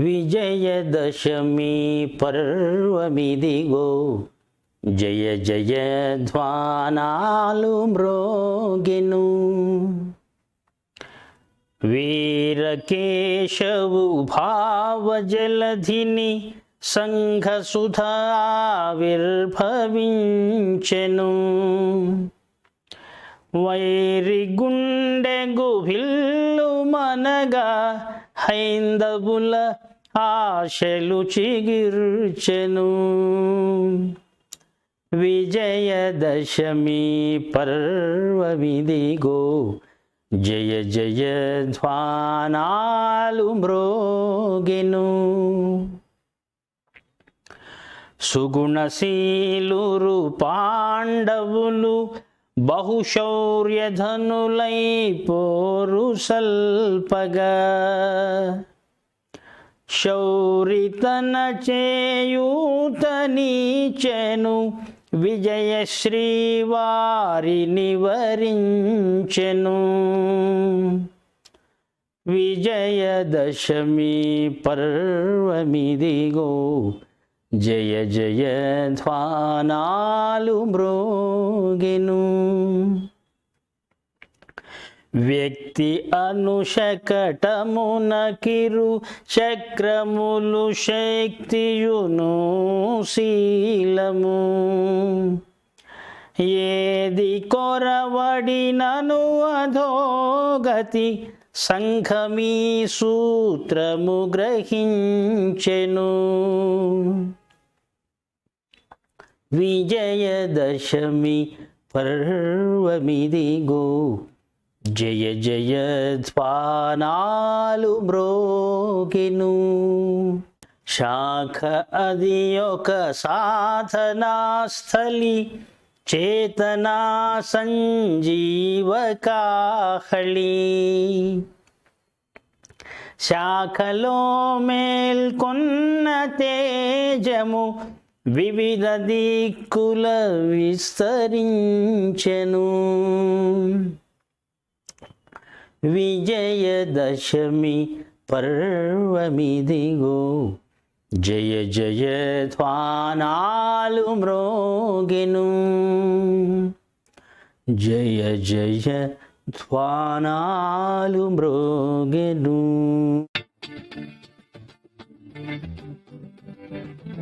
విజయదశమి పర్వమిదిగో. జయ జయ ధ్వానాలు మ్రోగిను. వీరకేశవు భావజలధిని సంఘసుధావిర్భవించెను వైరి గుండె గుభిల్లు మనగా హైందవుల ఆశలు చిగిర్చెను. విజయదశమి పర్వమిదిగో జయ జయ ధ్వానాలు మ్రోగెను. సుగుణశీలురు పాండవులు బహుశౌర్యధనులై పోరు సల్పగా. శౌరితన చేయూతనీచెను విజయశ్రీవారిని వరించెను విజయదశమి పర్వమిదిగో జయ జయ ధ్వానాలు మ్రోగెను వ్యక్తి అనుశకటమున కిరు చక్రములు శక్తియును శీలము. ఏది కొరవడినను అధోగతి సంఘమీ సూత్రము గ్రహించెను. విజయదశమి పర్వమిదిగో. జయ జయ ధ్వానాలు మ్రోగెను. శాఖ అది ఒక సాధనాస్థలి. చేతనా సంజీవకాహళి శాఖలో మేల్కొన్న తేజము వివిధ దిక్కుల విస్తరించెను. విజయదశమి పర్వమిదిగో. జయ జయ ధ్వానాలు మ్రోగెను. జయ జయ ధ్వానాలు మ్రోగెను. Thank you.